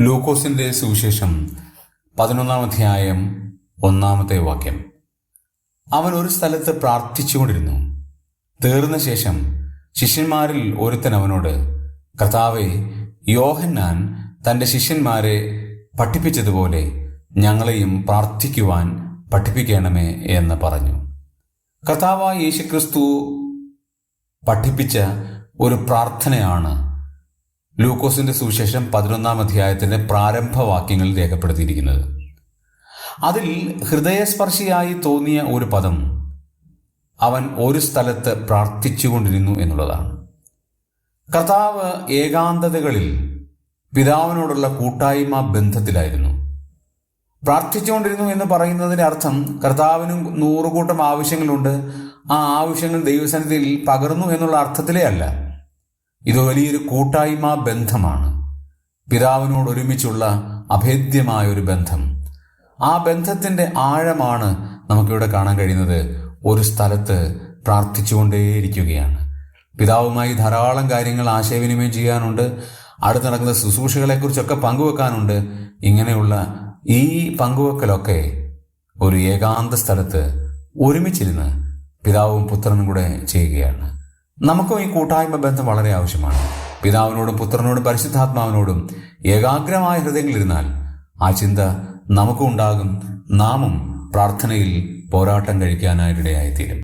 ലൂക്കോസിന്റെ സുവിശേഷം പതിനൊന്നാം അധ്യായം ഒന്നാമത്തെ വാക്യം. അവൻ ഒരു സ്ഥലത്ത് പ്രാർത്ഥിച്ചുകൊണ്ടിരുന്നു. തീർന്ന ശേഷം ശിഷ്യന്മാരിൽ ഒരുത്തൻ അവനോട് കർത്താവെ യോഹന്നാൻ തന്റെ ശിഷ്യന്മാരെ പഠിപ്പിച്ചതുപോലെ ഞങ്ങളെയും പ്രാർത്ഥിക്കുവാൻ പഠിപ്പിക്കണമേ എന്ന് പറഞ്ഞു. കർത്താവായ യേശുക്രിസ്തു പഠിപ്പിച്ച ഒരു പ്രാർത്ഥനയാണ് ലൂക്കോസിന്റെ സുവിശേഷം പതിനൊന്നാം അധ്യായത്തിന്റെ പ്രാരംഭവാക്യങ്ങളിൽ രേഖപ്പെടുത്തിയിരിക്കുന്നത്. അതിൽ ഹൃദയസ്പർശിയായി തോന്നിയ ഒരു പദം അവൻ ഒരു സ്ഥലത്ത് പ്രാർത്ഥിച്ചുകൊണ്ടിരുന്നു എന്നുള്ളതാണ്. കർത്താവ് ഏകാന്തതകളിൽ പിതാവിനോടുള്ള കൂട്ടായ്മ ബന്ധത്തിലായിരുന്നു. പ്രാർത്ഥിച്ചുകൊണ്ടിരുന്നു എന്ന് പറയുന്നതിന്റെ അർത്ഥം കർത്താവിനും നൂറുകൂട്ടം ആവശ്യങ്ങളുണ്ട്. ആ ആവശ്യങ്ങൾ ദൈവസന്നിധിയിൽ പകർന്നു എന്നുള്ള അർത്ഥത്തിലേ അല്ല. ഇത് വലിയൊരു കൂട്ടായ്മ ബന്ധമാണ്. പിതാവിനോട് ഒരുമിച്ചുള്ള അഭേദ്യമായ ഒരു ബന്ധം. ആ ബന്ധത്തിന്റെ ആഴമാണ് നമുക്കിവിടെ കാണാൻ കഴിയുന്നത്. ഒരു സ്ഥലത്ത് പ്രാർത്ഥിച്ചുകൊണ്ടേയിരിക്കുകയാണ്. പിതാവുമായി ധാരാളം കാര്യങ്ങൾ ആശയവിനിമയം ചെയ്യാനുണ്ട്. അടുത്ത് നടക്കുന്ന ശുശ്രൂഷകളെക്കുറിച്ചൊക്കെ പങ്കുവെക്കാനുണ്ട്. ഇങ്ങനെയുള്ള ഈ പങ്കുവെക്കലൊക്കെ ഒരു ഏകാന്ത സ്ഥലത്ത് ഒരുമിച്ചിരുന്ന് പിതാവും പുത്രനും കൂടെ ചെയ്യുകയാണ്. നമുക്കും ഈ കൂട്ടായ്മ ബന്ധം വളരെ ആവശ്യമാണ്. പിതാവിനോടും പുത്രനോടും പരിശുദ്ധാത്മാവിനോടും ഏകാഗ്രമായ ഹൃദയങ്ങളിരുന്നാൽ ആ ചിന്ത നമുക്കും ഉണ്ടാകും നാമും പ്രാർത്ഥനയിൽ പോരാട്ടം കഴിക്കാനായിട്ടിടയായിത്തീരും